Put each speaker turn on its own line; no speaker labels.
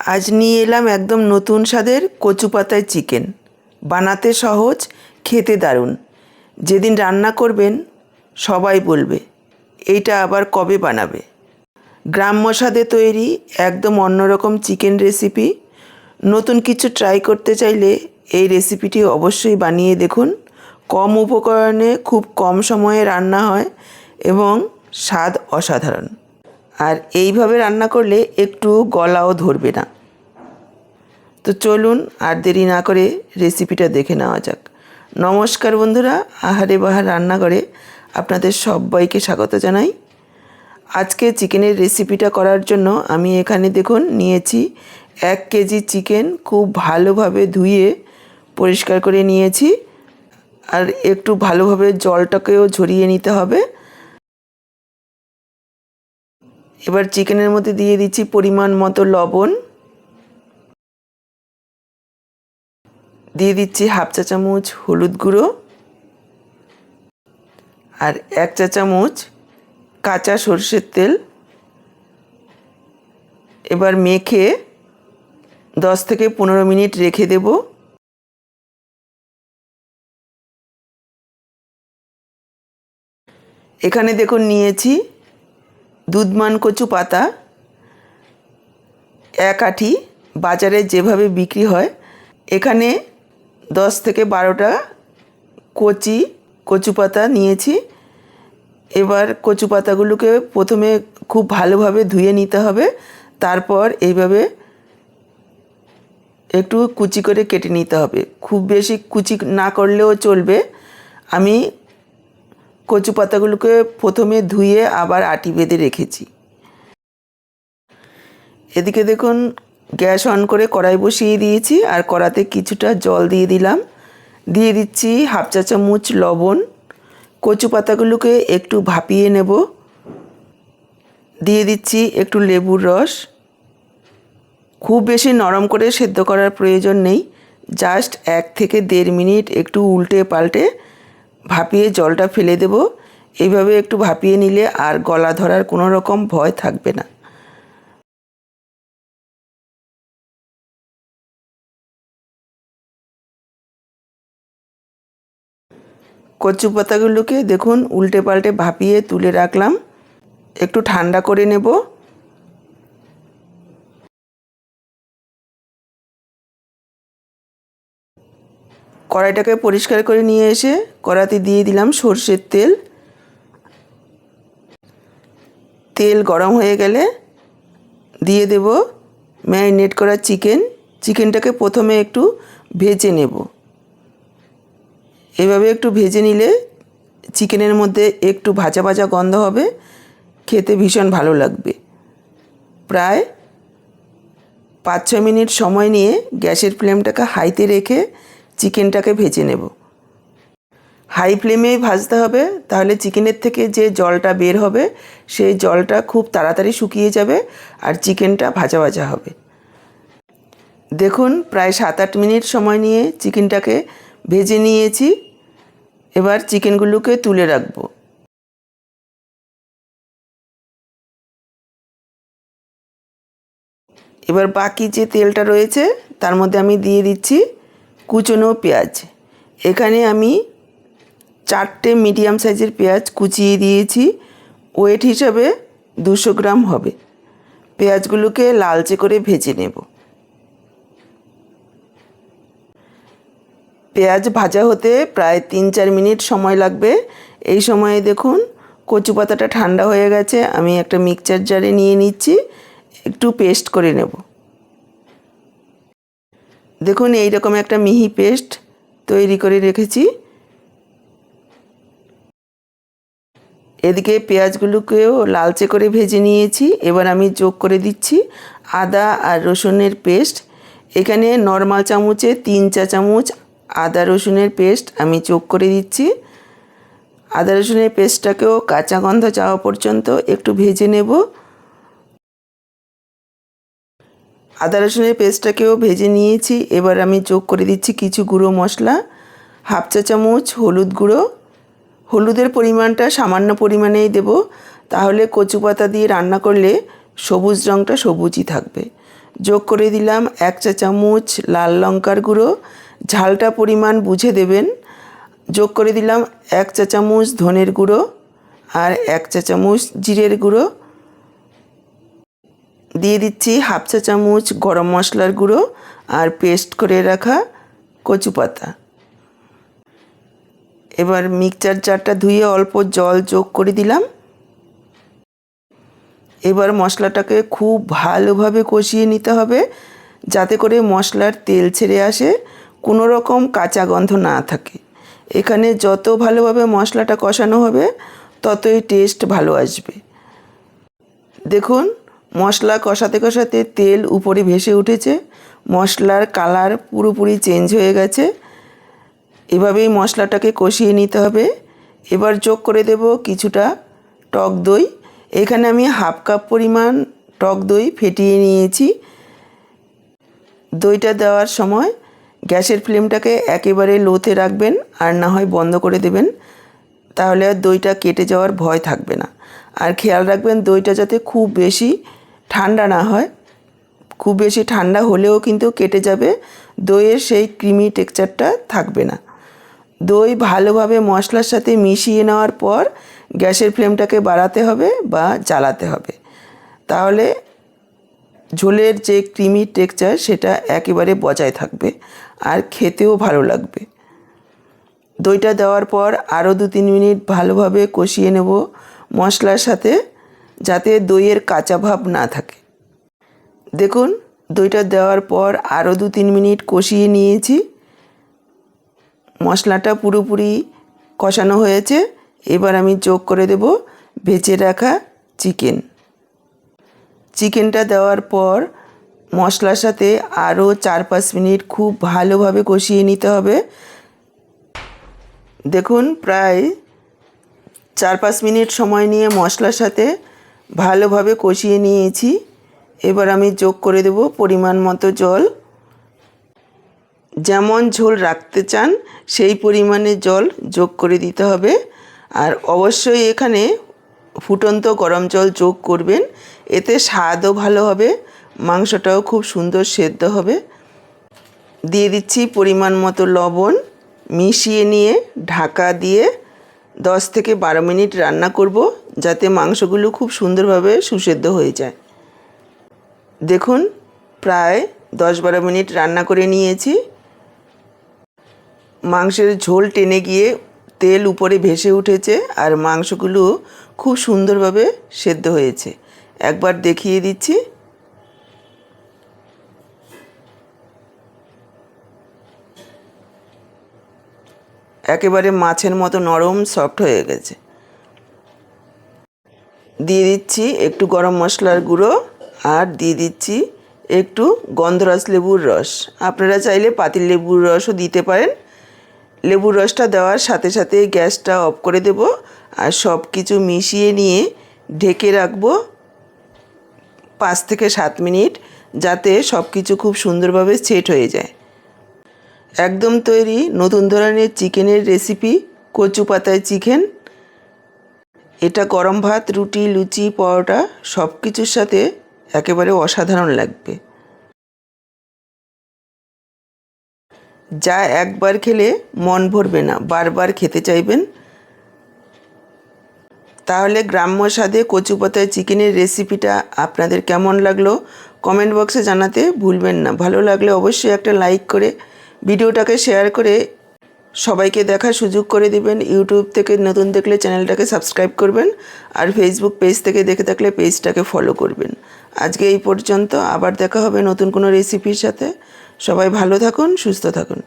আজ নিয়ে এলাম একদম নতুন স্বাদের কচু পাতায় চিকেন। বানাতে সহজ, খেতে দারুণ। যেদিন রান্না করবেন, সবাই বলবে, এইটা আবার কবে বানাবে? গ্রাম্য স্বাদে তৈরি একদম অন্যরকম চিকেন রেসিপি। নতুন কিছু ট্রাই করতে চাইলে এই রেসিপিটি অবশ্যই বানিয়ে দেখুন। কম উপকরণে খুব কম সময়ে রান্না হয় এবং স্বাদ অসাধারণ। আর এইভাবে রান্না করলে একটু গলাও ধরবে না। তো চলুন আর দেরি না করে রেসিপিটা দেখে নেওয়া যাক। নমস্কার বন্ধুরা, আহারে বাহার রান্নাঘরে আপনাদের সবাইকে স্বাগত জানাই। আজকে চিকেনের রেসিপিটা করার জন্য আমি এখানে দেখুন নিয়েছি এক কেজি চিকেন খুব ভালোভাবে ধুয়ে পরিষ্কার করে নিয়েছি। আর একটু ভালোভাবে জলটাকেও ঝরিয়ে নিতে হবে। এবার চিকেনের মধ্যে দিয়ে দিচ্ছি পরিমাণ মতো লবণ। দিয়ে দিচ্ছি হাফ চা চামচ হলুদ গুঁড়ো। আর এক চা চামচ কাঁচা সর্ষের তেল। এবার মেখে দশ থেকে পনেরো মিনিট রেখে দেব। এখানে দেখুন নিয়েছি দুধমান কচু পাতা, এক আঠি বাজারে যেভাবে বিক্রি হয়, এখানে দশ থেকে বারোটা কচি, কচু পাতা নিয়েছি। এবার কচু পাতাগুলোকে প্রথমে খুব ভালোভাবে ধুয়ে নিতে হবে, তারপর এইভাবে একটু কুচি করে কেটে নিতে হবে। খুব বেশি কুচি না করলেও চলবে। আমি কচু পাতাগুলোকে প্রথমে ধুয়ে আবার আটি বেঁধে রেখেছি। এদিকে দেখুন, গ্যাস অন করে কড়াই বসিয়ে দিয়েছি আর কড়াতে কিছুটা জল দিয়ে দিলাম। দিয়ে দিচ্ছি হাফ চা চামচ লবণ। কচু পাতাগুলোকে একটু ভাপিয়ে নেব। দিয়ে দিচ্ছি একটু লেবুর রস। খুব বেশি নরম করে সেদ্ধ করার প্রয়োজন নেই। জাস্ট এক থেকে দেড় মিনিট একটু উল্টে পাল্টে ভাপিয়ে জলটা ফেলে দেব। এইভাবে একটু ভাপিয়ে নিলে আর গলা ধরার কোনো রকম ভয় থাকবে না। কচু পাতাগুলোকে দেখুন, উল্টে পাল্টে ভাপিয়ে তুলে রাখলাম। একটু ঠান্ডা করে নেব। কড়াইটাকে পরিষ্কার করে নিয়ে এসে কড়াতে দিয়ে দিলাম সর্ষের তেল। তেল গরম হয়ে গেলে দিয়ে দেব ম্যারিনেট করা চিকেন। চিকেনটাকে প্রথমে একটু ভেজে নেব। এভাবে একটু ভেজে নিলে চিকেনের মধ্যে একটু ভাজা ভাজা গন্ধ হবে, খেতে ভীষণ ভালো লাগবে। প্রায় পাঁচ ছ মিনিট সময় নিয়ে গ্যাসের ফ্লেমটাকে হাইতে রেখে চিকেনটাকে ভেজে নেব। হাই ফ্লেমেই ভাজতে হবে, তাহলে চিকেনের থেকে যে জলটা বের হবে, সেই জলটা খুব তাড়াতাড়ি শুকিয়ে যাবে আর চিকেনটা ভাজা ভাজা হবে। দেখুন, প্রায় সাত আট মিনিট সময় নিয়ে চিকেনটাকে ভেজে নিয়েছি। এবার চিকেনগুলোকে তুলে রাখব। এবার বাকি যে তেলটা রয়েছে, তার মধ্যে আমি দিয়ে দিচ্ছি কুচনো পেঁয়াজ। এখানে আমি চারটে মিডিয়াম সাইজের পেঁয়াজ কুচিয়ে দিয়েছি। ওয়েট হিসাবে দুশো গ্রাম হবে। পেঁয়াজগুলোকে লালচে করে ভেজে নেব। পেঁয়াজ ভাজা হতে প্রায় তিন চার মিনিট সময় লাগবে। এই সময়ে দেখুন, কচু পাতাটা ঠান্ডা হয়ে গেছে। আমি একটা মিক্সচার জারে নিয়ে নিচ্ছি। একটু পেস্ট করে নেব। দেখুন এই রকম একটা মিহি পেস্ট তৈরি করে রেখেছি। এদিকে পেঁয়াজগুলোকেও লালচে করে ভেজে নিয়েছি। এবার আমি যোগ করে দিচ্ছি আদা আর রসুনের পেস্ট। এখানে নর্মাল চামচে তিন চা চামচ আদা রসুনের পেস্ট আমি যোগ করে দিচ্ছি। আদা রসুনের পেস্টটাকেও কাঁচা গন্ধ যাওয়া পর্যন্ত একটু ভেজে নেব। আদা রসুনের পেস্টটাকেও ভেজে নিয়েছি। এবার আমি যোগ করে দিচ্ছি কিছু গুঁড়ো মশলা, হাফ চা চামচ হলুদ গুঁড়ো। হলুদের পরিমাণটা সামান্য পরিমাণেই দেব। তাহলে কচু পাতা দিয়ে রান্না করলে সবুজ রঙটা সবুজই থাকবে। যোগ করে দিলাম এক চা চামচ লাল লঙ্কার গুঁড়ো। ঝালটা পরিমাণ বুঝে দেবেন। যোগ করে দিলাম এক চা চামচ ধনের গুঁড়ো আর এক চা চামচ জিরের গুঁড়ো। দিয়ে দিচ্ছি হাফ চা চামচ গরম মশলার গুঁড়ো আর পেস্ট করে রাখা কচু পাতা। এবার মিক্সচার জারটা ধুয়ে অল্প জল যোগ করে দিলাম। এবার মশলাটাকে খুব ভালোভাবে কষিয়ে নিতে হবে যাতে করে মশলার তেল ছেড়ে আসে, কোনো রকম কাঁচা গন্ধ না থাকে। এখানে যত ভালোভাবে মশলাটা কষানো হবে, ততই টেস্ট ভালো আসবে। দেখুন মশলা কষাতে কষাতে তেল উপরে ভেসে উঠেছে। মশলার কালার পুরোপুরি চেঞ্জ হয়ে গেছে। এভাবেই মশলাটাকে কষিয়ে নিতে হবে। এবার যোগ করে দেব কিছুটা টক দই। এখানে আমি হাফ কাপ পরিমাণ টক দই ফেটিয়ে নিয়েছি। দইটা দেওয়ার সময় গ্যাসের ফ্লেমটাকে একেবারে লোতে রাখবেন আর না হয় বন্ধ করে দেবেন। তাহলে আর দইটা কেটে যাওয়ার ভয় থাকবে না। আর খেয়াল রাখবেন দইটা যাতে খুব বেশি ঠান্ডা না হয়। খুব বেশি ঠান্ডা হলেও কিন্তু কেটে যাবে। দইয়ের সেই ক্রিমি টেক্সচারটা থাকবে না। দই ভালোভাবে মশলার সাথে মিশিয়ে নেওয়ার পর গ্যাসের ফ্লেমটাকে বাড়াতে হবে বা জ্বালাতে হবে। তাহলে ঝোলের যে ক্রিমি টেক্সচার সেটা একেবারে বজায় থাকবে আর খেতেও ভালো লাগবে। দইটা দেওয়ার পর আরও দু তিন মিনিট ভালোভাবে কষিয়ে নেব। মশলার সাথে যাতে দইয়ের কাঁচা ভাব না থাকে। দেখুন, দইটা দেওয়ার পর আরও দু তিন মিনিট কষিয়ে নিয়েছি। মশলাটা পুরোপুরি কষানো হয়েছে। এবার আমি যোগ করে দেব ভেজে রাখা চিকেন। চিকেনটা দেওয়ার পর মশলার সাথে আরও চার পাঁচ মিনিট খুব ভালোভাবে কষিয়ে নিতে হবে। দেখুন, প্রায় চার পাঁচ মিনিট সময় নিয়ে মশলার সাথে ভালোভাবে কষিয়ে নিয়েছি। এবার আমি যোগ করে দেব পরিমাণ মতো জল। যেমন ঝোল রাখতে চান, সেই পরিমাণে জল যোগ করে দিতে হবে। আর অবশ্যই এখানে ফুটন্ত গরম জল যোগ করবেন। এতে স্বাদও ভালো হবে, মাংসটাও খুব সুন্দর সেদ্ধ হবে। দিয়ে দিচ্ছি পরিমাণ মতো লবণ মিশিয়ে নিয়ে ঢাকা দিয়ে দশ থেকে বারো মিনিট রান্না করব। যাতে মাংসগুলো খুব সুন্দরভাবে সুসেদ্ধ হয়ে যায়। দেখুন, প্রায় দশ বারো মিনিট রান্না করে নিয়েছি। মাংসের ঝোল টেনে গিয়ে তেল উপরে ভেসে উঠেছে আর মাংসগুলো খুব সুন্দরভাবে সেদ্ধ হয়েছে। একবার দেখিয়ে দিচ্ছি। একেবারে মাছের মতো নরম, সফট হয়ে গেছে। দিয়ে দিচ্ছি একটু গরম মশলার গুঁড়ো আর দিয়ে দিচ্ছি একটু গন্ধরাজ লেবুর রস। আপনারা চাইলে পাতিল লেবুর রসও দিতে পারেন। লেবুর রসটা দেওয়ার সাথে সাথে গ্যাসটা অফ করে দেব আর সব কিছু মিশিয়ে নিয়ে ঢেকে রাখব পাঁচ থেকে সাত মিনিট যাতে সব কিছু খুব সুন্দরভাবে সেট হয়ে যায়। একদম তৈরি নতুন ধরনের চিকেনের রেসিপি কচু পাতায় চিকেন এটা গরম ভাত, রুটি, লুচি, পরোটা সব কিছুর সাথে একেবারে অসাধারণ লাগবে। যা একবার খেলে মন ভরবে না, বারবার খেতে চাইবেন? তাহলে গ্রাম্য স্বাদে কচু পাতায় চিকেনের রেসিপিটা আপনাদের কেমন লাগল? কমেন্ট বক্সে জানাতে ভুলবেন না। ভালো লাগলে অবশ্যই একটা লাইক করে ভিডিওটাকে শেয়ার করে সবাইকে দেখার সুযোগ করে দিবেন। ইউটিউব থেকে নতুন দেখলে চ্যানেলটাকে সাবস্ক্রাইব করবেন আর ফেসবুক পেজ থেকে দেখে থাকলে পেজটাকে ফলো করবেন। আজকে এই পর্যন্ত আবার দেখা হবে নতুন কোনো রেসিপির সাথে। সবাই ভালো থাকুন, সুস্থ থাকুন।